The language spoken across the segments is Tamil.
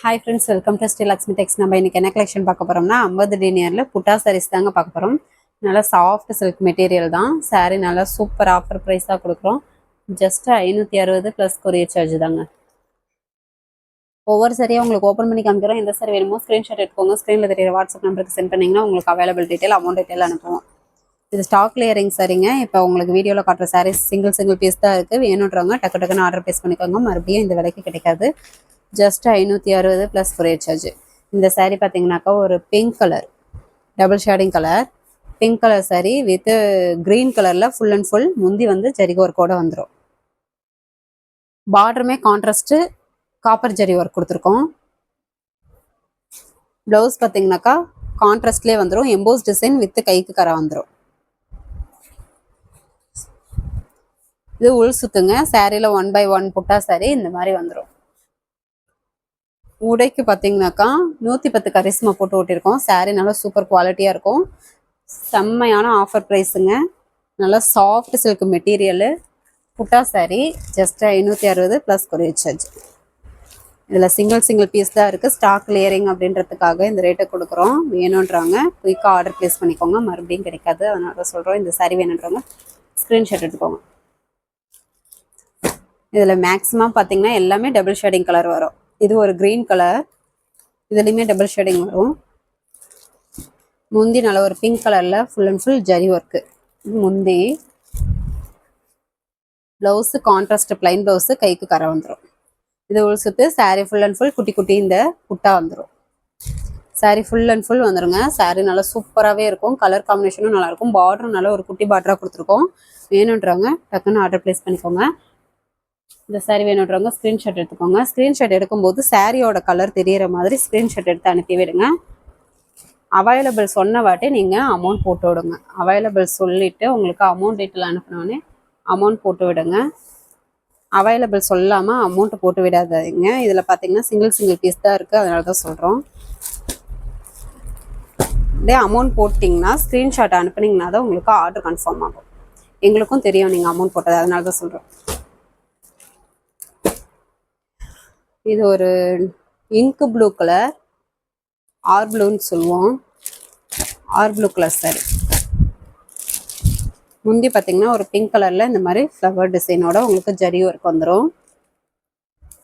Hi friends welcome to Sri Lakshmi Tex நம்ம இன்றைக்கி என்ன கலெக்ஷன் பார்க்க போகிறோம்னா ஐம்பது டினியரில் புட்டா சாரீஸ் தாங்க பார்க்க போகிறோம் நல்லா சாஃப்ட் சில்க் மெட்டீரியல் தான். சாரீ நல்லா சூப்பர் ஆஃபர் ப்ரைஸாக கொடுக்குறோம். ஜஸ்ட் ஐநூற்றி அறுபது ப்ளஸ் கொரியர் சார்ஜ் தாங்க. ஒவ்வொரு சரியாக உங்களுக்கு ஓப்பன் பண்ணி காமிக்கிறோம். எந்த சாரி வேணுமோ ஸ்க்ரீன்ஷாட் எடுத்துக்கோங்க. ஸ்க்ரீனில் தெரியுற வாட்ஸ்அப் நம்பருக்கு சென்ட் பண்ணிங்கன்னா உங்களுக்கு அவைலபிள் டீட்டெயில் அமௌண்ட் டீட்டெயில் அனுப்புவோம். இது ஸ்டாக் லேயரிங் சரிங்க இப்போ உங்களுக்கு வீடியோவில் காட்டுற சாரீஸ் சிங்கிள் சிங்கிள் பீஸ் தான் இருக்குது வேணுன்றவங்க டக்கு டக்குன்னு ஆர்டர் ப்ளேஸ் பண்ணிக்கோங்க. மறுபடியும் இந்த விலைக்கு கிடைக்காது. ஜஸ்ட் ஐநூற்றி அறுபது ப்ளஸ் கொரியர் சார்ஜ் இந்த சாரீ பார்த்தீங்கன்னாக்கா ஒரு pink colour double shading colour pink colour saree with green கலரில் ஃபுல் அண்ட் ஃபுல் முந்தி வந்து ஜரிக ஒர்க்கோட வந்துடும் பார்டருமே கான்ட்ராஸ்ட்டு காப்பர் ஜரி ஒர்க் கொடுத்துருக்கோம். ப்ளவுஸ் பார்த்தீங்கன்னாக்கா கான்ட்ராஸ்ட்லேயே வந்துடும் எம்போஸ் டிசைன் வித் கைக்கு கரை வந்துடும் இது உள் சுத்துங்க. சாரியில் ஒன் பை ஒன் புட்டா சாரி இந்த மாதிரி வந்துடும் உடைக்கு பார்த்தீங்கன்னாக்கா நூற்றி பத்து கரிஸ்மா போட்டு ஓட்டியிருக்கோம் சாரீ நல்லா சூப்பர் குவாலிட்டியாக இருக்கும். செம்மையான ஆஃபர் ப்ரைஸுங்க நல்லா சாஃப்ட் சில்க் மெட்டீரியலு புட்டா சாரீ ஜஸ்ட் ஐநூற்றி அறுபது ப்ளஸ் கொரியர் சார்ஜ் இதில் சிங்கிள் சிங்கிள் பீஸ் தான் இருக்குது ஸ்டாக் லேயரிங் அப்படின்றதுக்காக இந்த ரேட்டை கொடுக்குறோம். வேணுன்றாங்க குயிக்காக ஆர்டர் ப்ளேஸ் பண்ணிக்கோங்க. மறுபடியும் கிடைக்காது. அதனால தான் சொல்கிறோம் இந்த சாரீ வேணுன்றவங்க ஸ்க்ரீன்ஷாட் எடுத்துக்கோங்க. இதில் மேக்ஸிமம் பார்த்தீங்கன்னா எல்லாமே டபுள் ஷேடிங் கலர் வரும். இது ஒரு க்ரீன் கலர் இதுலேயுமே டபுள் ஷேடிங் வரும். முந்தி நல்ல ஒரு பிங்க் கலரில் full and full zari work முந்தி. ப்ளவுஸு கான்ட்ராஸ்ட் பிளைன் ப்ளவுஸு கைக்கு கரை வந்துடும் இது உள் சாரீ ஃபுல் அண்ட் ஃபுல் குட்டி குட்டி இந்த குட்டா வந்துடும் சாரீ ஃபுல் அண்ட் ஃபுல் வந்துருங்க. சாரீ நல்லா சூப்பராகவே இருக்கும். கலர் காம்பினேஷனும் நல்லா இருக்கும். பார்டரும் நல்லா ஒரு குட்டி பார்டராக கொடுத்துருக்கோம். வேணுன்றவங்க டக்குன்னு ஆர்டர் ப்ளேஸ் பண்ணிக்கோங்க. இந்த சாரீ வேணுன்றவங்க ஸ்க்ரீன்ஷாட் எடுத்துக்கோங்க. ஸ்க்ரீன்ஷாட் எடுக்கும்போது சாரியோட கலர் தெரியற மாதிரி ஸ்க்ரீன்ஷாட் எடுத்து அனுப்பி விடுங்க. அவைலபிள் சொன்ன வாட்டி நீங்கள் அமௌண்ட் போட்டு விடுங்க. அவைலபிள் சொல்லிவிட்டு உங்களுக்கு அமௌண்ட் டீட்டெயில் அனுப்பினோடனே அமௌண்ட் போட்டு விடுங்க. அவைலபிள் சொல்லாமல் அமௌண்ட்டு போட்டு விடாதீங்க. இதில் பார்த்தீங்கன்னா சிங்கிள் சிங்கிள் பீஸ் தான் இருக்குது அதனால தான் சொல்கிறோம் அப்படியே அமௌண்ட் போட்டிங்கன்னா ஸ்க்ரீன்ஷாட் அனுப்புனீங்கன்னா தான் உங்களுக்கு ஆர்டர் கன்ஃபார்ம் ஆகும். எங்களுக்கும் தெரியும் நீங்கள் அமௌண்ட் போட்டது. அதனால தான் சொல்கிறோம் இது ஒரு இங்கு ப்ளூ கலர் ஆர் ப்ளூன்னு சொல்லுவோம். ஆர் ப்ளூ கலர் சாரி முந்தி பார்த்தீங்கன்னா ஒரு பிங்க் கலரில் இந்த மாதிரி ஃப்ளவர் டிசைனோட உங்களுக்கு ஜரி ஒர்க் வந்துடும்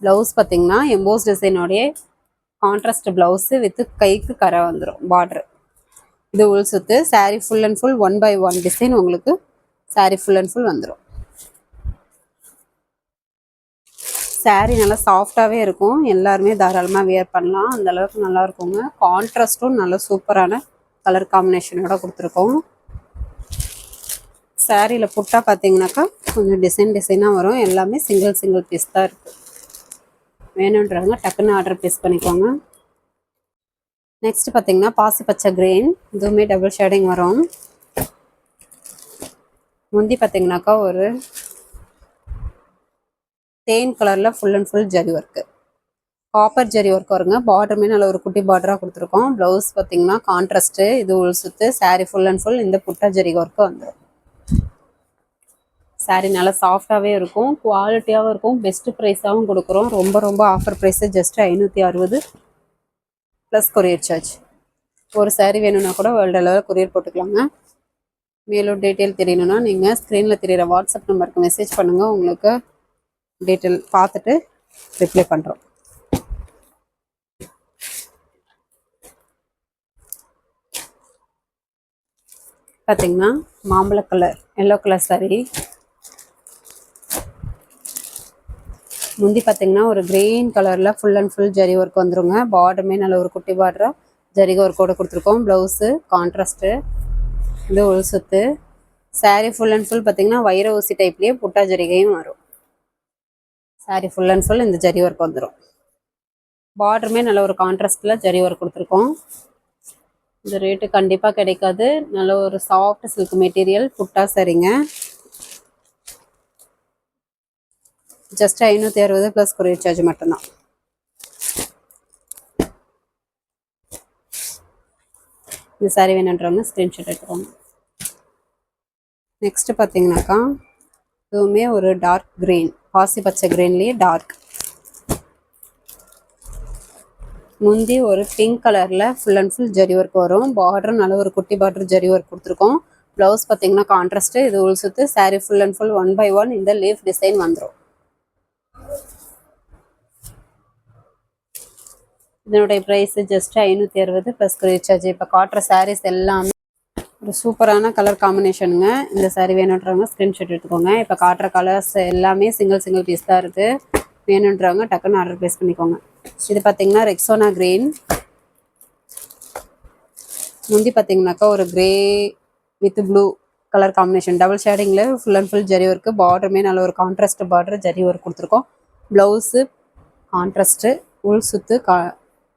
ப்ளவுஸ் பார்த்தீங்கன்னா எம்போஸ் டிசைனோடைய கான்ட்ராஸ்ட் ப்ளவுஸு வித் கைக்கு கரை வந்துடும் பார்ட்ரு இது உள் சுத்து saree full and full one by one design உங்களுக்கு சாரி ஃபுல் அண்ட் ஃபுல் வந்துடும் சாரீ நல்லா சாஃப்டாகவே இருக்கும். எல்லாருமே தாராளமாக வியர் பண்ணலாம். அந்த அளவுக்கு நல்லா இருக்குங்க. கான்ட்ராஸ்ட்டும் நல்ல சூப்பரான கலர் காம்பினேஷனோட கொடுத்துருக்கோம். சாரியில் புட்டா பார்த்தீங்கன்னாக்கா கொஞ்சம் டிசைன் டிசைனாக வரும். எல்லாமே சிங்கிள் சிங்கிள் பீஸ் தான் இருக்குது வேணுன்றவங்க டக்குன்னு ஆர்டர் ப்ளேஸ் பண்ணிக்கோங்க. நெக்ஸ்ட் பார்த்தீங்கன்னா பாசி பச்சை கிரீன் இதுவுமே டபுள் ஷேடிங் வரும். முந்தி பார்த்தீங்கன்னாக்கா ஒரு தேன் கலரில் full and full zari work copper zari work வருங்க பார்டருமே நல்ல ஒரு குட்டி பார்டராக கொடுத்துருக்கோம். ப்ளவுஸ் பார்த்தீங்கன்னா கான்ட்ராஸ்ட்டு இது உள் சுற்று saree ஃபுல் அண்ட் ஃபுல் இந்த புட்டா ஜரி ஒர்க்கு வந்துடும் saree நல்லா சாஃப்டாகவே இருக்கும். குவாலிட்டியாகவும் இருக்கும். பெஸ்ட் ப்ரைஸாகவும் கொடுக்குறோம். ரொம்ப ரொம்ப ஆஃபர் ப்ரைஸு ஜஸ்ட் ஐநூற்றி அறுபது ப்ளஸ் கொரியர் சார்ஜ் ஒரு சாரீ வேணும்னா கூட வேர்ல்டு அளவில் கொரியர் போட்டுக்கலாங்க. மேலும் டீட்டெயில் தெரியணும்னா நீங்கள் ஸ்க்ரீனில் தெரியிற வாட்ஸ்அப் நம்பருக்கு மெசேஜ் பண்ணுங்கள் உங்களுக்கு டீட்டெயில் பார்த்துட்டு ரிப்ளை பண்ணுறோம் பார்த்தீங்கன்னா மாம்பழ கலர் எல்லோ கலர் saree. முந்தி பார்த்தீங்கன்னா ஒரு கிரீன் கலரில் full and full zari work வந்துருங்க. பார்டருமே நல்ல ஒரு குட்டி பார்டராக ஜரிக ஒர்க்கோட கொடுத்துருக்கோம். ப்ளவுஸு கான்ட்ராஸ்ட்டு இது ஒரு சுத்து. சாரீ ஃபுல் அண்ட் ஃபுல் பார்த்தீங்கன்னா வைர ஊசி டைப்லேயே புட்டா ஜரிகையும் வரும். சாரி ஃபுல் அண்ட் ஃபுல் இந்த ஜரி ஒர்க் வந்துடும் பார்டருமே நல்ல ஒரு கான்ட்ராஸ்டில் ஜரி ஒர்க் கொடுத்துருக்கோம். இந்த ரேட்டு கண்டிப்பாக கிடைக்காது. நல்ல ஒரு சாஃப்ட் சில்க் மெட்டீரியல் புட்டா சரிங்க. ஜஸ்ட் ஐநூற்றி அறுபது ப்ளஸ் கொரியர் சார்ஜ் மட்டும்தான். இந்த சாரி வேணுன்றவங்க ஸ்க்ரீன்ஷாட் எடுத்துக்கோங்க. நெக்ஸ்ட்டு பார்த்தீங்கன்னாக்கா இதுவுமே ஒரு டார்க் க்ரீன் பாசி பச்சை க்ரீன்லேயே டார்க் முந்தி ஒரு பிங்க் கலரில் full and full zari work வரும். பார்டர் நல்ல ஒரு குட்டி பார்டர் ஜரி ஒர்க் கொடுத்துருக்கோம். ப்ளவுஸ் பார்த்தீங்கன்னா கான்ட்ராஸ்ட்டு இது உள் சுத்து saree full and full one by one இந்த லீஃப் டிசைன் வந்துடும் இதனுடைய ப்ரைஸ் ஜஸ்ட் ஐநூற்றி அறுபது ப்ளஸ் ரீசார்ஜ் இப்போ காட்டுற சாரீஸ் எல்லாமே ஒரு சூப்பரான கலர் காம்பினேஷனுங்க இந்த சாரீ வேணுன்றவங்க ஸ்க்ரீன்ஷாட் எடுத்துக்கோங்க. இப்போ காட்டுற கலர்ஸ் எல்லாமே சிங்கிள் சிங்கிள் பீஸ் தான் இருக்குது வேணுன்றவங்க டக்குன்னு ஆர்டர் ப்ளேஸ் பண்ணிக்கோங்க. இது பார்த்தீங்கன்னா ரெக்ஸோனா கிரீன் முந்தி பார்த்தீங்கன்னாக்கா ஒரு grey with blue colour combination double ஷேடிங்கில் full and full zari work பார்டருமே நல்ல ஒரு கான்ட்ராஸ்ட் பார்டர் ஜரி ஒர்க் கொடுத்துருக்கோம். ப்ளவுஸு கான்ட்ராஸ்ட்டு உள் சுத்து கா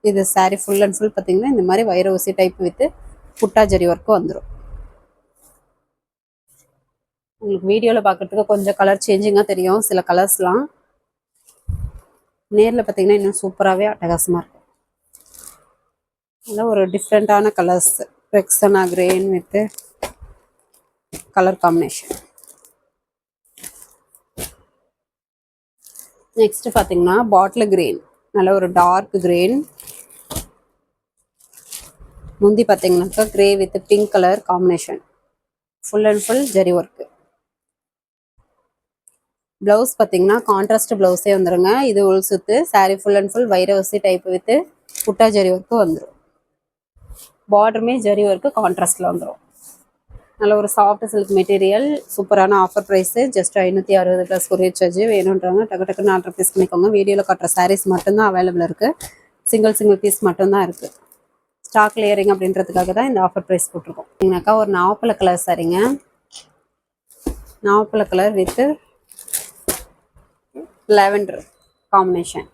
இது சாரீ ஃபுல் அண்ட் ஃபுல் பார்த்தீங்கன்னா இந்த மாதிரி வைர ஊசி டைப் வித்து புட்டா ஜரி ஒர்க்கு வந்துடும் உங்களுக்கு வீடியோவில் பார்க்குறதுக்கு கொஞ்சம் கலர் சேஞ்சிங்காக தெரியும் சில கலர்ஸ்லாம் நேரில் பார்த்தீங்கன்னா இன்னும் சூப்பராகவே அட்டகாசமாக இருக்கும். நல்லா ஒரு டிஃப்ரெண்ட்டான கலர்ஸ் ரெக்ஸனா கிரேன் வித்து கலர் காம்பினேஷன் நெக்ஸ்ட் பார்த்தீங்கன்னா பாட்டில் கிரீன் நல்ல ஒரு டார்க் கிரீன் முந்தி பார்த்தீங்கன்னாக்கா grey with pink colour combination full and full zari work blouse பார்த்தீங்கன்னா கான்ட்ராஸ்ட் ப்ளவுஸே வந்துருங்க. இது உள் சுத்து saree ஃபுல் அண்ட் ஃபுல் வைரவசி டைப் வித்து புட்டா ஜரி ஒர்க்கு வந்துடும் பார்டருமே ஜரி ஒர்க்கு கான்ட்ராஸ்டில் வந்துடும் நல்ல ஒரு சாஃப்ட் சில்க் மெட்டீரியல் சூப்பரான ஆஃபர் ப்ரைஸு ஜஸ்ட் ஐநூற்றி அறுபது ப்ளஸ் கொரியர் சார்ஜ் வேணுன்றவங்க டக்கு டக்குன்னு ஆர்டர் பீஸ் பண்ணிக்கோங்க. வீடியோவில் காட்டுற சாரீஸ் மட்டும்தான் அவைலபிள் இருக்குது சிங்கிள் சிங்கிள் பீஸ் மட்டும்தான் இருக்குது ஸ்டாக் லேயரிங் அப்படின்றதுக்காக தான் இந்த ஆஃபர் ப்ரைஸ் போட்டிருக்கோம். எங்கனாக்கா ஒரு நாவப்பழ கலர் சரிங்க நாவப்பழ கலர் வித்து லாவெண்டர் காம்பினேஷன்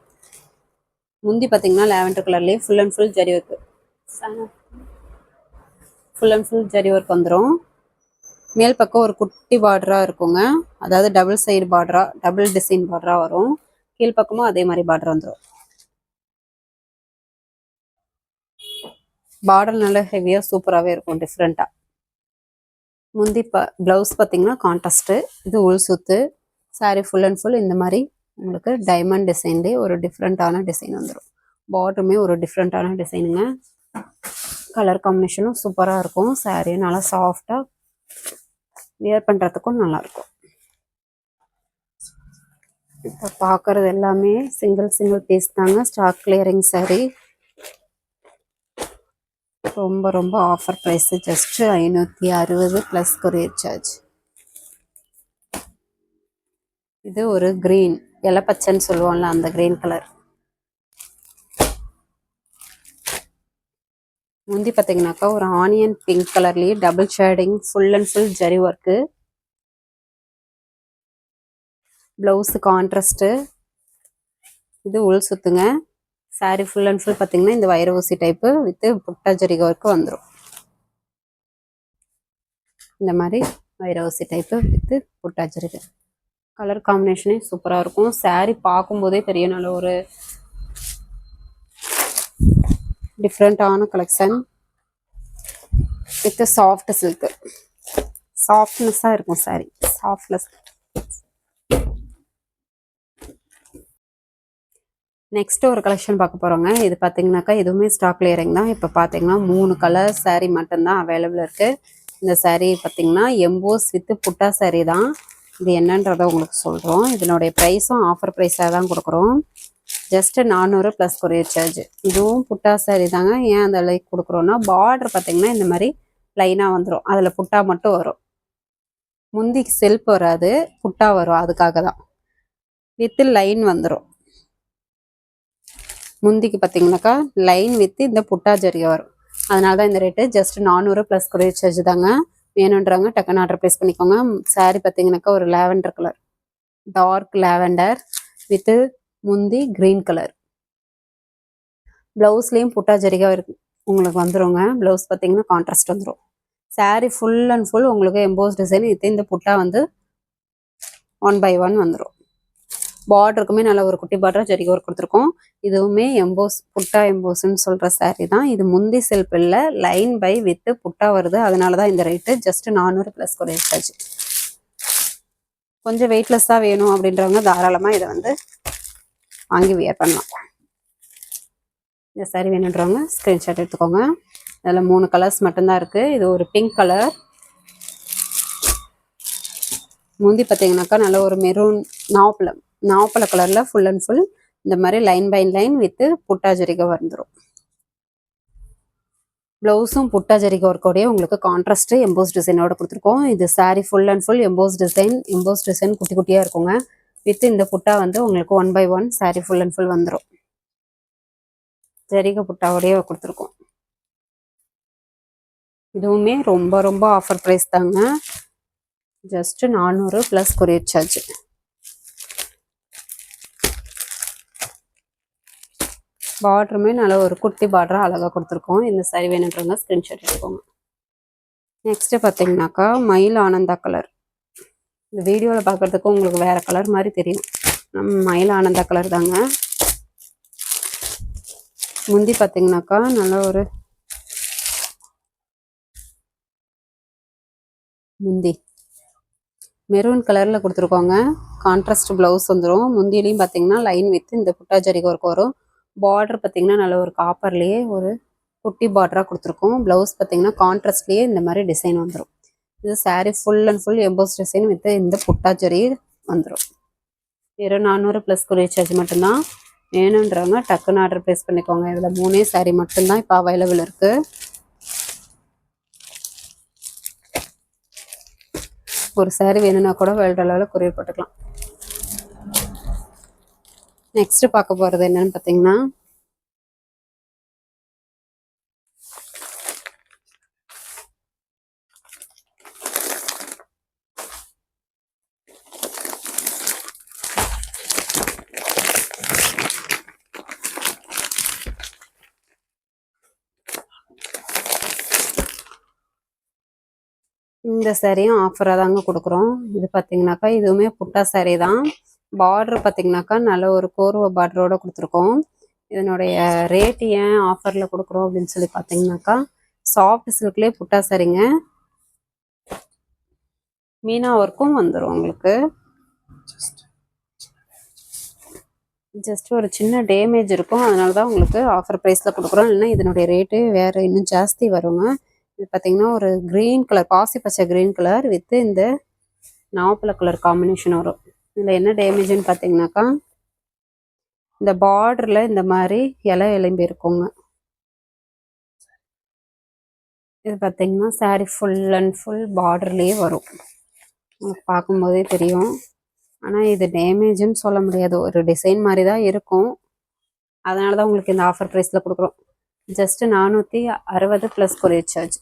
முந்தி பார்த்தீங்கன்னா லாவெண்டர் கலர்லேயே full and full zari work full and full zari work வந்துடும் மேல் பக்கம் ஒரு குட்டி பார்டராக இருக்குங்க. அதாவது டபுள் சைடு பார்டரா டபுள் டிசைன் பார்டரா வரும். கீழ் பக்கமும் அதே மாதிரி பார்டர் வந்துடும் பார்டர் நல்லா ஹெவியாக சூப்பராகவே இருக்கும் டிஃப்ரெண்ட்டாக முந்தி ப ப்ளவுஸ் பார்த்தீங்கன்னா கான்ட்ராஸ்ட்டு இது உள் சுத்து சாரி ஃபுல் அண்ட் ஃபுல் இந்த மாதிரி உங்களுக்கு டைமண்ட் டிசைன்லேயே ஒரு டிஃப்ரெண்ட்டான டிசைன் வந்துடும் பார்டருமே ஒரு டிஃப்ரெண்ட்டான டிசைனுங்க கலர் காம்பினேஷனும் சூப்பராக இருக்கும். Saree நல்லா சாஃப்டாக வியர் பண்ணுறதுக்கும் நல்லாயிருக்கும் இப்போ பார்க்குறது எல்லாமே சிங்கிள் சிங்கிள் பீஸ் தாங்க. Stock clearing saree. ரொம்ப ரொம்ப ஆஃபர் ப்ரைஸு ஜஸ்ட்டு ஐநூற்றி அறுபது ப்ளஸ் கொரியர் சார்ஜ் இது ஒரு க்ரீன் இலப்பச்சைன்னு சொல்லுவோம்ல அந்த கிரீன் கலர் முந்தி பார்த்தீங்கன்னாக்கா ஒரு ஆனியன் பிங்க் கலர்லேயே double shading full and full zari work blouse contrast இது உள் சுத்துங்க. சாரீ ஃபுல் அண்ட் ஃபுல் பார்த்தீங்கன்னா இந்த வைர ஊசி டைப்பு வித்து புட்டா ஜரிகை ஒர்க்கு வந்துடும் இந்த மாதிரி வைர ஊசி டைப்பு வித்து புட்டா ஜரிகை கலர் காம்பினேஷனே சூப்பராக இருக்கும். Saree பார்க்கும்போதே தெரியும் நல்ல ஒரு டிஃப்ரெண்ட்டான கலெக்ஷன் வித் சாஃப்ட் சில்க்கு சாஃப்ட்னஸாக இருக்கும் saree. சாஃப்ட்னஸ் நெக்ஸ்ட் ஒரு கலெக்ஷன் பார்க்க போகிறோங்க இது பார்த்தீங்கன்னாக்கா எதுவுமே ஸ்டாக் கிளியரிங் தான். இப்போ பார்த்தீங்கன்னா மூணு கலர் சாரீ மட்டும்தான் அவைலபிள் இருக்குது இந்த சாரீ பார்த்தீங்கன்னா எம்போஸ் வித்து புட்டா சாரீ தான். இது என்னன்றதை உங்களுக்கு சொல்கிறோம் இதனுடைய ப்ரைஸும் ஆஃபர் ப்ரைஸாக தான் கொடுக்குறோம். ஜஸ்ட்டு நானூறு ப்ளஸ் கொரியர் சார்ஜ் இதுவும் புட்டா சாரி தாங்க. ஏன் அந்த லைக் கொடுக்குறோன்னா பார்டர் பார்த்தீங்கன்னா இந்த மாதிரி லைனாக வந்துடும் அதில் புட்டா மட்டும் வரும். முந்தி செல்ப் வராது புட்டா வரும். அதுக்காக தான். வித்து லைன் வந்துடும் முந்திக்கு பார்த்தீங்கன்னாக்கா லைன் வித்து இந்த புட்டா ஜரிகை வரும். அதனால தான் இந்த ரேட்டு ஜஸ்ட் நானூறு ப்ளஸ் கொரியர் சார்ஜ் தாங்க. வேணுன்றாங்க டக்குன்னு ஆர்டர் ப்ளேஸ் பண்ணிக்கோங்க. saree பார்த்தீங்கன்னாக்கா ஒரு lavender colour dark lavender with முந்தி கிரீன் கலர் ப்ளவுஸ்லேயும் புட்டா ஜரிகை இருக்கு. உங்களுக்கு வந்துருங்க. ப்ளவுஸ் பார்த்தீங்கன்னா கான்ட்ராஸ்ட் வந்துடும் saree ஃபுல் அண்ட் ஃபுல் உங்களுக்கு எம்போஸ் டிசைன் இது இந்த புட்டா வந்து ஒன் பை ஒன் வந்துடும் பார்டருக்குமே நல்ல ஒரு குட்டி பார்டர் ஜரிகை ஒர்க் கொடுத்துருக்கோம். இதுவுமே எம்போஸ் புட்டா எம்போஸ்ன்னு சொல்கிற சாரீ தான். இது முந்தி செல்பில் இல்லை லைன் பை வித்து புட்டா வருது. அதனால தான் இந்த ரேட்டு ஜஸ்ட் நானூறு ப்ளஸ் கொரியர் சார்ஜ் கொஞ்சம் வெயிட்லெஸ்ஸாக வேணும் அப்படின்றவங்க தாராளமாக இதை வந்து வாங்கி வியர் பண்ணலாம். இந்த சாரீ வேணுன்றவங்க ஸ்க்ரீன்ஷாட் எடுத்துக்கோங்க. அதில் மூணு கலர்ஸ் மட்டும்தான் இருக்குது இது ஒரு பிங்க் கலர் முந்தி பார்த்தீங்கன்னாக்கா நல்ல ஒரு மெரூன் நாவப்பழம் நாவப்பழ கலரில் ஃபுல் அண்ட் ஃபுல் இந்த மாதிரி லைன் பை லைன் வித்து புட்டா ஜரிகை வந்துடும் ப்ளவுஸும் புட்டா ஜரிகை ஒர்க்கோடய உங்களுக்கு கான்ட்ராஸ்ட் எம்போஸ் டிசைனோட கொடுத்துருக்கோம். இது saree full and full emboss design emboss design குட்டி குட்டியாக இருக்குங்க. வித் இந்த புட்டா வந்து உங்களுக்கு one by one saree full and full வந்துடும் ஜரிகை புட்டாவோடய கொடுத்துருக்கோம். இதுவுமே ரொம்ப ரொம்ப ஆஃபர் ப்ரைஸ் தாங்க. ஜஸ்ட் நானூறு ப்ளஸ் கொரியர் சார்ஜ் பார்டருமே நல்ல ஒரு குட்டி பார்டராக அழகாக கொடுத்துருக்கோம். இந்த சாரி வேணுன்றவங்க ஸ்க்ரீன்ஷாட் எடுத்துக்கோங்க. நெக்ஸ்ட்டு பார்த்தீங்கன்னாக்கா மயில் ஆனந்தா கலர் இந்த வீடியோவில் பார்க்குறதுக்கு உங்களுக்கு வேறு கலர் மாதிரி தெரியும். நம்ம மயில் ஆனந்தா கலர் தாங்க. முந்தி பார்த்தீங்கன்னாக்கா நல்ல ஒரு முந்தி. மெரூன் கலரில் கொடுத்துருக்கோங்க. கான்ட்ராஸ்ட் ப்ளவுஸ் வந்துடும் முந்திலையும் பார்த்தீங்கன்னா லைன் வித் இந்த புட்டா ஜரிகை ஒர்க் வரும். பார்டர் பார்த்தீங்கன்னா நல்ல ஒரு காப்பர்லேயே ஒரு குட்டி பார்டராக கொடுத்துருக்கோம். ப்ளவுஸ் பார்த்தீங்கன்னா கான்ட்ராஸ்ட்லேயே இந்த மாதிரி டிசைன் வந்துடும் இது saree full and full emboss design with இந்த புட்டாச்சரி வந்துடும் வெறும் நானூறு ப்ளஸ் கொரியர் சார்ஜ் மட்டும்தான். வேணுன்றவங்க டக்குன்னு ஆர்டர் ப்ளேஸ் பண்ணிக்கோங்க. இதில் மூணே சாரீ மட்டும்தான் இப்போ அவைலபிள் இருக்குது ஒரு சாரீ வேணும்னா கூட வேர்ல்டு அளவில் கொரியர் போட்டுக்கலாம். நெக்ஸ்ட் பார்க்க போகிறது என்னன்னு பார்த்தீங்கன்னா இந்த சேரீயும் ஆஃபராக தாங்க கொடுக்குறோம். இது பார்த்தீங்கன்னாக்கா இதுவுமே புட்டா சேரீ தான். பார்டர் பார்த்தீங்கன்னாக்கா நல்ல ஒரு கோர்வை பார்டரோட கொடுத்துருக்கோம். இதனுடைய ரேட் ஏன் ஆஃபரில் கொடுக்குறோம் அப்படின்னு சொல்லி பார்த்தீங்கன்னாக்கா சாஃப்ட் சில்க்லேயே புட்டா சாரிங்க. மீனா ஒர்க்கும் வந்துடும் உங்களுக்கு. ஜஸ்ட் ஒரு சின்ன டேமேஜ் இருக்கும். அதனால தான் உங்களுக்கு ஆஃபர் ப்ரைஸில் கொடுக்குறோம். இல்லைன்னா இதனுடைய ரேட்டு வேறு இன்னும் ஜாஸ்தி வருங்க. இது பார்த்தீங்கன்னா ஒரு க்ரீன் கலர் பாசி பச்சை க்ரீன் கலர் வித் இந்த நாவப்பழ கலர் காம்பினேஷன் வரும். இதில் என்ன டேமேஜ்னு பார்த்தீங்கன்னாக்கா இந்த பார்டரில் இந்த மாதிரி இலை எலும்பி இருக்குங்க. இது பார்த்தீங்கன்னா saree ஃபுல் அண்ட் ஃபுல் பார்டர்லேயே வரும். உங்களுக்கு பார்க்கும்போதே தெரியும். ஆனால் இது டேமேஜ்னு சொல்ல முடியாது. ஒரு டிசைன் மாதிரி தான் இருக்கும். அதனால தான் உங்களுக்கு இந்த ஆஃபர் ப்ரைஸில் கொடுக்குறோம். ஜஸ்ட்டு நானூற்றி அறுபது ப்ளஸ் கொரியர் சார்ஜ்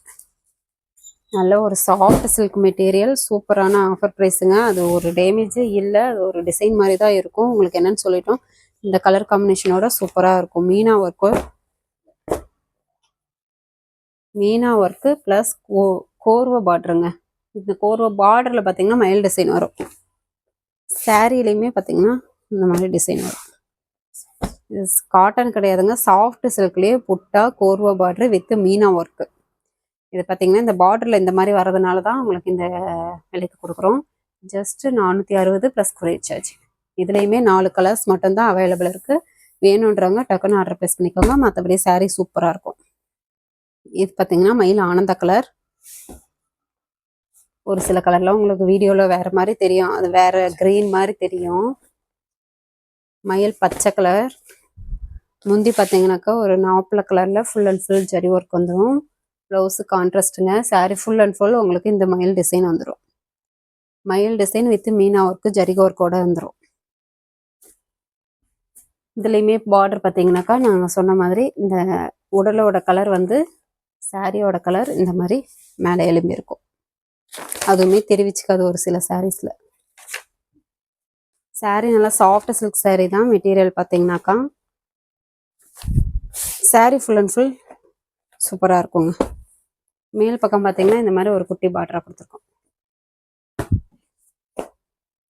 நல்ல ஒரு சாஃப்ட் சில்க் மெட்டீரியல் சூப்பரான ஆஃபர் ப்ரைஸுங்க அது ஒரு டேமேஜே இல்லை அது ஒரு டிசைன் மாதிரி தான் இருக்கும். உங்களுக்கு என்னன்னு சொல்லிட்டோம். இந்த கலர் காம்பினேஷனோட சூப்பராக இருக்கும். Meena work Meena work plus கோ கோர்வை பார்டருங்க இந்த கோர்வை பார்டரில் பார்த்தீங்கன்னா மயில் டிசைன் வரும். சேரீலையுமே பார்த்தீங்கன்னா இந்த மாதிரி டிசைன் வரும். இது காட்டன் கிடையாதுங்க. சாஃப்ட் சில்க்லேயே புட்டா கோர்வா பார்டரு வித் மீனா ஒர்க்கு இது பார்த்தீங்கன்னா இந்த பார்டரில் இந்த மாதிரி வர்றதுனால தான் உங்களுக்கு இந்த விலைக்கு கொடுக்குறோம். ஜஸ்ட்டு நானூற்றி அறுபது ப்ளஸ் கொரியர் சார்ஜ் இதுலேயுமே நாலு கலர்ஸ் மட்டும்தான் அவைலபிள் இருக்குது வேணுன்றவங்க டக்குன்னு ஆர்டர் ப்ளேஸ் பண்ணிக்கோங்க. மற்றபடி சாரீ சூப்பராக இருக்கும். இது பார்த்தீங்கன்னா மயில் ஆனந்த கலர் ஒரு சில கலர்லாம் உங்களுக்கு வீடியோவில் வேறு மாதிரி தெரியும். அது வேறு க்ரீன் மாதிரி தெரியும். மயில் பச்சை கலர் முந்தி பார்த்தீங்கன்னாக்கா ஒரு நாப்பல கலரில் full and full zari work வந்துடும் ப்ளவுஸு கான்ட்ராஸ்ட்டுங்க சாரீ ஃபுல் அண்ட் ஃபுல் உங்களுக்கு இந்த மயில் டிசைன் வந்துடும் மயில் டிசைன் வித் மீனா ஒர்க்கு ஜரிகை ஒர்க்கோட வந்துடும் இதுலேயுமே பார்டர் பார்த்தீங்கன்னாக்கா நாங்கள் சொன்ன மாதிரி இந்த உடலோட கலர் வந்து சாரியோட கலர் இந்த மாதிரி மேலே எலும்பி இருக்கும். அதுவுமே தெரிவிச்சுக்காது ஒரு சில சாரீஸில் சாரீ நல்லா சாஃப்ட் சில்க் சாரீ தான் மெட்டீரியல் பார்த்தீங்கன்னாக்கா சாரீ ஃபுல் அண்ட் ஃபுல் சூப்பராக இருக்குங்க. மேல் பக்கம் பார்த்தீங்கன்னா இந்த மாதிரி ஒரு குட்டி பார்டராக கொடுத்துருக்கோம்.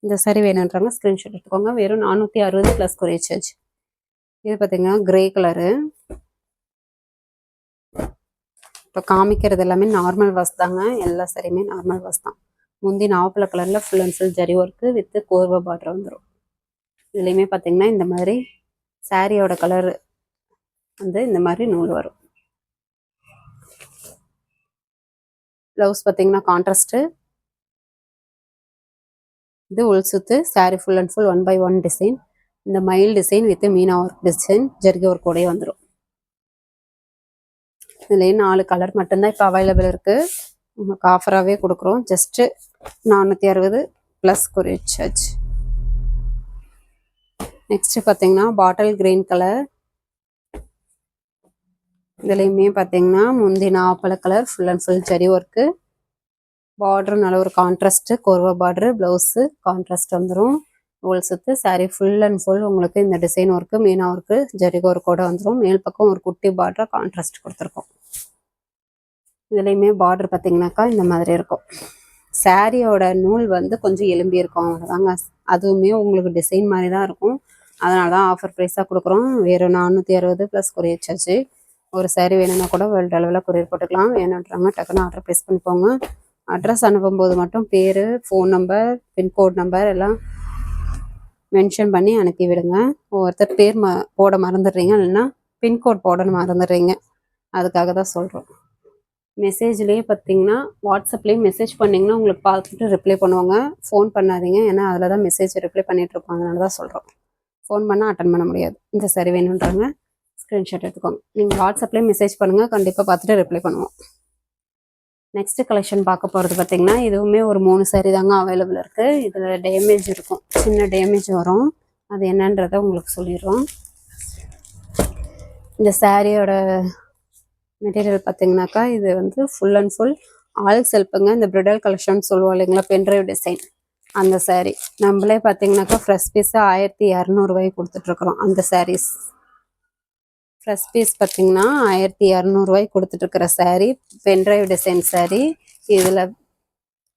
இந்த சரி வேணுன்றவங்க ஸ்க்ரீன்ஷாட் எடுத்துக்கோங்க. வெறும் நானூற்றி அறுபது ப்ளஸ் கொரியர் சார்ஜ் இது பார்த்தீங்கன்னா கிரே கலரு இப்போ காமிக்கிறது எல்லாமே நார்மல் வாஸ் தாங்க. எல்லா சாரியுமே நார்மல் வாஸ் தான். முந்தி நாவப்பழ கலரில் full and full zari work with கோர்வை பார்டர் வந்துடும் இதுலேயுமே பார்த்தீங்கன்னா இந்த மாதிரி சாரியோட கலர் வந்து இந்த மாதிரி நூல் வரும். ப்ளவுஸ் பார்த்தீங்கன்னா கான்ட்ராஸ்ட்டு இது உள் சுத்து saree full and full one by one design இந்த மயில் design with Meena work design ஜெர்கி ஒர்க் கூடயே வந்துடும் இதுலேயே நாலு கலர் மட்டும்தான் இப்போ அவைலபிள் இருக்குது உங்களுக்கு ஆஃபராகவே கொடுக்குறோம். ஜஸ்ட்டு நானூற்றி அறுபது ப்ளஸ் கொரியர் சார்ஜ் நெக்ஸ்ட்டு பார்த்தீங்கன்னா பாட்டில் கிரீன் கலர் இதுலேயுமே பார்த்தீங்கன்னா முந்தின ஆப்பல கலர் ஃபுல் அண்ட் ஃபுல் செடி ஒர்க்கு பார்டர் நல்ல ஒரு கான்ட்ராஸ்ட்டு கோர்வா பார்டரு ப்ளவுஸு கான்ட்ராஸ்ட் வந்துடும் நூல் சுத்து saree ஃபுல் அண்ட் ஃபுல் உங்களுக்கு இந்த டிசைன் ஒர்க்கு மீனா ஒர்க்கு ஜரிக ஒர்க்கோட வந்துடும் மேல் பக்கம் ஒரு குட்டி பார்டர் கான்ட்ராஸ்ட் கொடுத்துருக்கோம். இதுலேயுமே பார்டர் பார்த்தீங்கன்னாக்கா இந்த மாதிரி இருக்கும். சாரியோட நூல் வந்து கொஞ்சம் எலும்பி இருக்கும் அவ்வளோதாங்க அதுவுமே உங்களுக்கு டிசைன் மாதிரி தான் இருக்கும். அதனால தான் ஆஃபர் ப்ரைஸாக கொடுக்குறோம். வேறு நானூற்றி அறுபது ப்ளஸ் குறைய சார்ஜு ஒரு சேரீ வேணும்னா கூட வேர்ல்டு அளவில் கொரியர் போட்டுக்கலாம். வேணுன்றாங்க டக்குன்னு ஆர்டர் ப்ளேஸ் பண்ணிக்கோங்க அட்ரஸ் அனுப்பும்போது மட்டும் பேர் ஃபோன் நம்பர் பின்கோட் நம்பர் எல்லாம் மென்ஷன் பண்ணி அனுப்பி விடுங்க. ஒவ்வொருத்தர் பேர் ம போட மறந்துடுறீங்க. இல்லைன்னா பின்கோட் போட மறந்துடுறீங்க. அதுக்காக தான் சொல்கிறோம் மெசேஜ்லேயே பார்த்தீங்கன்னா வாட்ஸ்அப்லேயும் மெசேஜ் பண்ணிங்கன்னா உங்களுக்கு பார்த்துட்டு ரிப்ளை பண்ணுவாங்க. ஃபோன் பண்ணாதீங்க. ஏன்னா அதில் தான் மெசேஜ் ரிப்ளை பண்ணிட்டு அதனால தான் சொல்கிறோம் ஃபோன் பண்ணால் அட்டன் பண்ண முடியாது. இந்த சரி வேணுன்றாங்க. ஸ்க்ரீன்ஷாட் எடுத்துக்கோங்க. நீங்கள் வாட்ஸ்அப்லேயே மெசேஜ் பண்ணுங்கள் கண்டிப்பாக பார்த்துட்டு ரிப்ளை பண்ணுவோம். நெக்ஸ்ட்டு கலெக்ஷன் பார்க்க போகிறது பார்த்தீங்கன்னா இதுவுமே ஒரு மூணு சாரி தாங்க அவைலபிள் இருக்குது இதில் டேமேஜ் இருக்கும். சின்ன டேமேஜ் வரும். அது என்னன்றதை உங்களுக்கு சொல்லிடுறோம். இந்த சாரியோட மெட்டீரியல் பார்த்தீங்கன்னாக்கா இது வந்து ஃபுல் அண்ட் ஃபுல் ஆல் செல்ப்புங்க இந்த பிரிடல் கலெக்ஷன் சொல்லுவோம் இல்லைங்களா பென்ட்ரைவ் டிசைன் அந்த சாரீ நம்மளே பார்த்தீங்கன்னாக்கா ஃப்ரெஷ் பீஸு ஆயிரத்தி இரநூறுவாய்க்கு கொடுத்துட்ருக்குறோம் அந்த சாரீஸ் ஃப்ரெஷ் பீஸ் பார்த்தீங்கன்னா ஆயிரத்தி இரநூறுவாய்க்கு கொடுத்துட்ருக்குற saree பென்ட்ரைவ் டிசைன் சேரீ இதில்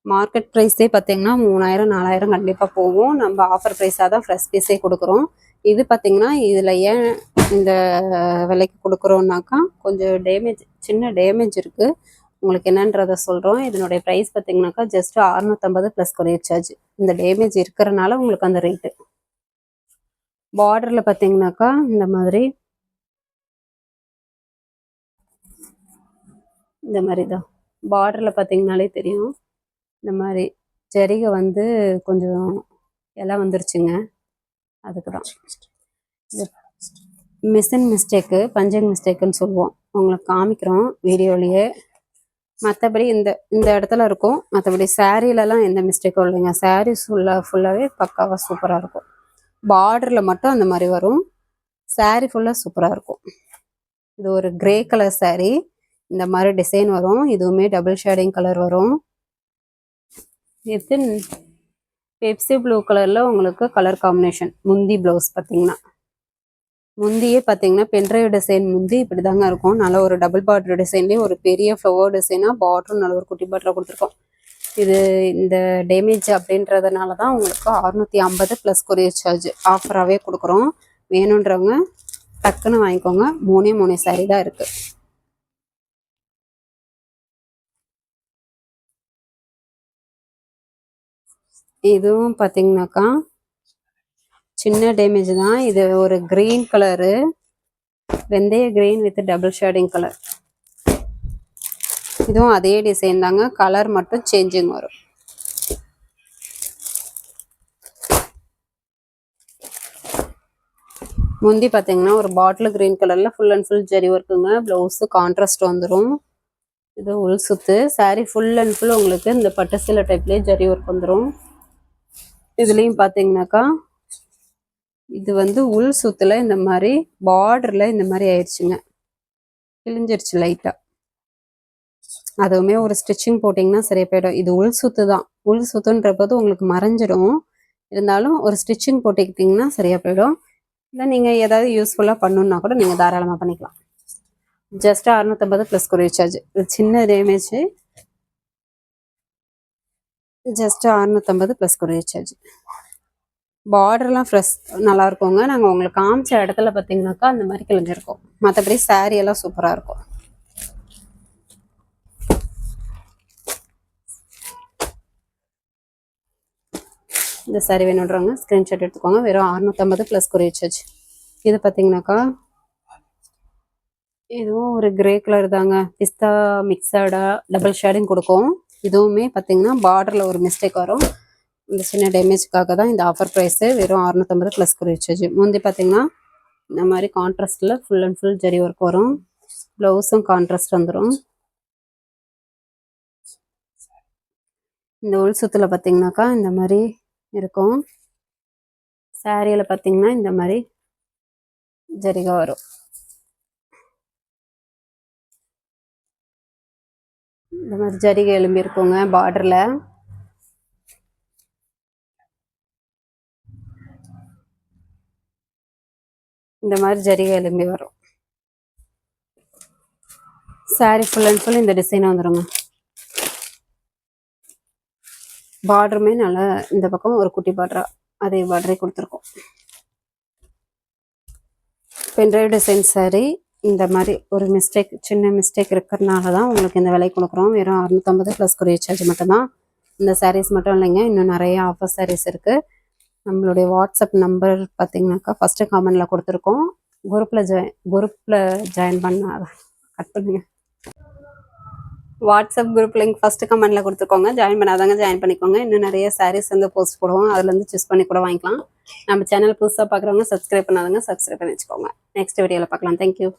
மார்க்கெட் ப்ரைஸே பார்த்தீங்கன்னா மூணாயிரம் நாலாயிரம் கண்டிப்பாக போகும். நம்ம ஆஃபர் ப்ரைஸாக தான் ஃப்ரெஷ் பீஸே கொடுக்குறோம். இது பார்த்தீங்கன்னா இதில் ஏன் இந்த விலைக்கு கொடுக்குறோன்னாக்கா கொஞ்சம் டேமேஜ் சின்ன டேமேஜ் இருக்குது உங்களுக்கு என்னன்றதை சொல்கிறோம் இதனுடைய ப்ரைஸ் பார்த்தீங்கன்னாக்கா ஜஸ்ட் அறுநூத்தம்பது ப்ளஸ் கொரியர் சார்ஜ் இந்த டேமேஜ் இருக்கிறனால உங்களுக்கு அந்த ரேட்டு பார்டரில் பார்த்தீங்கன்னாக்கா இந்த மாதிரி இந்த மாதிரி தான். பார்டரில் பார்த்தீங்கனாலே தெரியும். இந்த மாதிரி ஜரிகை வந்து கொஞ்சம் எல்லாம் வந்துருச்சுங்க. அதுக்கு தான் மிஷின் மிஸ்டேக்கு பஞ்சிங் மிஸ்டேக்குன்னு சொல்லுவோம். உங்களுக்கு காமிக்கிறோம் வீடியோலேயே. மற்றபடி இந்த இந்த இடத்துல இருக்கும். மற்றபடி சாரீலலாம் எந்த மிஸ்டேக்கும் இல்லைங்க. சாரீஸ் ஃபுல்லாக ஃபுல்லாகவே பக்காவாக சூப்பராக இருக்கும். பார்டரில் மட்டும் அந்த மாதிரி வரும். சாரீ ஃபுல்லாக சூப்பராக இருக்கும். இது ஒரு கிரே கலர் சாரீ இந்த மாதிரி டிசைன் வரும். இதுவுமே டபுள் ஷேடிங் கலர் வரும். இது பெப்சி ப்ளூ கலரில் உங்களுக்கு கலர் காம்பினேஷன் முந்தி ப்ளவுஸ் பார்த்தீங்கன்னா முந்தியே பார்த்தீங்கன்னா பென்ட்ரைவ் டிசைன் முந்தி இப்படி தாங்க இருக்கும். நல்ல ஒரு டபுள் பார்டர் டிசைன்லேயே ஒரு பெரிய ஃப்ளவர் டிசைனாக பார்டரும் நல்ல ஒரு குட்டி பார்டராக கொடுத்துருக்கோம். இது இந்த டேமேஜ் அப்படின்றதுனால தான் உங்களுக்கு அறுநூற்றி ஐம்பது ப்ளஸ் கொரியர் சார்ஜ் ஆஃபராகவே கொடுக்குறோம். வேணுன்றவங்க டக்குன்னு வாங்கிக்கோங்க. மூணே மூணே saree தான் இருக்குது இதுவும் பார்த்தீங்கன்னாக்கா சின்ன டேமேஜ் தான். இது ஒரு கிரீன் கலரு வெந்தய green with double shading colour இதுவும் அதே டிசைன் தாங்க. கலர் மட்டும் சேஞ்சிங் வரும். முந்தி பார்த்தீங்கன்னா ஒரு பாட்டில் கிரீன் கலரில் ஃபுல் அண்ட் ஃபுல் ஜெரி ஒர்க்குங்க ப்ளவுஸு கான்ட்ராஸ்ட் வந்துடும் இது உள் சுத்து. சாரீ ஃபுல் அண்ட் ஃபுல் உங்களுக்கு இந்த பட்டு சில டைப்லேயே ஜெரி ஒர்க் வந்துடும் இதுலேயும் பார்த்தீங்கன்னாக்கா இது வந்து உள் சுத்துல இந்த மாதிரி பார்டரில் இந்த மாதிரி ஆயிடுச்சுங்க. கிழிஞ்சிருச்சு லைட்டாக அதுவுமே ஒரு ஸ்டிச்சிங் போட்டிங்கன்னா சரியா போயிடும். இது உள் சுத்து தான். உள் சுத்துன்ற போது உங்களுக்கு மறைஞ்சிடும். இருந்தாலும் ஒரு ஸ்டிச்சிங் போட்டுக்கிட்டிங்கன்னா சரியா போயிடும். இல்லை நீங்கள் ஏதாவது யூஸ்ஃபுல்லாக பண்ணணுன்னா கூட நீங்கள் தாராளமாக பண்ணிக்கலாம். ஜஸ்ட் அறுநூத்தம்பது ப்ளஸ் கொரியர் சார்ஜ் இது சின்ன டேமேஜ் ஜஸ்ட் அறநூற்றம்பது ப்ளஸ் கொரியர் சார்ஜ் பார்டர்லாம் ஃப்ரெஷ் நல்லா இருக்குங்க. நாங்கள் உங்களுக்கு காமிச்ச இடத்துல பார்த்தீங்கன்னாக்கா அந்த மாதிரி கிழிஞ்சிருக்கோம். மற்றபடி saree எல்லாம் சூப்பராக இருக்கும். இந்த saree வேணுன்றவங்க ஸ்க்ரீன்ஷாட் எடுத்துக்கோங்க. வெறும் அறுநூத்தம்பது ப்ளஸ் கொரியர் சார்ஜ் இது பார்த்தீங்கன்னாக்கா இதுவும் ஒரு கிரே கலர் தாங்க. பிஸ்தா மிக்சடாக டபுள் ஷேடிங் கொடுக்கும். இதுவுமே பார்த்தீங்கன்னா பார்டரில் ஒரு மிஸ்டேக் வரும். இந்த சின்ன டேமேஜ்க்காக தான் இந்த ஆஃபர் ப்ரைஸு வெறும் அறுநூத்தம்பது ப்ளஸ் குறிச்சார்ஜ் முந்தி பார்த்தீங்கன்னா இந்த மாதிரி கான்ட்ராஸ்டில் full and full zari work வரும். ப்ளவுஸும் கான்ட்ராஸ்ட் வந்துடும் இந்த உள் சுத்தில் பார்த்தீங்கன்னாக்கா இந்த மாதிரி இருக்கும். சாரியில் பார்த்தீங்கன்னா இந்த மாதிரி ஜரிகா வரும். இந்த மாதிரி ஜரிகை எலும்பி இருக்குங்க பார்டரில் இந்த மாதிரி ஜரிகை எலும்பி வரும். சாரி ஃபுல் அண்ட் ஃபுல் இந்த டிசைன் வந்துருங்க. பார்டருமே நல்லா இந்த பக்கம் ஒரு குட்டி பார்டரா அதே பார்டரே கொடுத்துருக்கோம். பென்ட்ரைவ் டிசைன் சாரீ இந்த மாதிரி ஒரு மிஸ்டேக் சின்ன மிஸ்டேக் இருக்கிறதுனால தான் உங்களுக்கு இந்த விலை கொடுக்குறோம். வெறும் அறுநூத்தம்பது ப்ளஸ் கொரியர் சார்ஜ் மட்டும்தான். இந்த சாரீஸ் மட்டும் இல்லைங்க. இன்னும் நிறைய ஆஃபர் சாரீஸ் இருக்குது நம்மளுடைய வாட்ஸ்அப் நம்பர் பார்த்தீங்கன்னாக்கா ஃபஸ்ட்டு காமெண்டில் கொடுத்துருக்கோம். குரூப்பில் ஜாயின் குரூப்பில் ஜாயின் பண்ண கட் பண்ணுங்கள் வாட்ஸ்அப் குரூப் லிங்க் ஃபஸ்ட்டு கமெண்ட்டில் கொடுத்துருக்கோங்க ஜாயின் பண்ணாதாங்க ஜாயின் பண்ணிக்கோங்க. இன்னும் நிறைய சாரீஸ் வந்து போஸ்ட் போடுவோம். அதுலேருந்து சூஸ் பண்ணி கூட வாங்கிக்கலாம். நம்ம சேனல் புதுசாக பார்க்குறவங்க சப்ஸ்கிரைப் பண்ணாதவங்க சப்ஸ்கிரைப் பண்ணி வச்சுக்கோங்க. நெக்ஸ்ட் வீடியோவில் பார்க்கலாம். தேங்க்யூ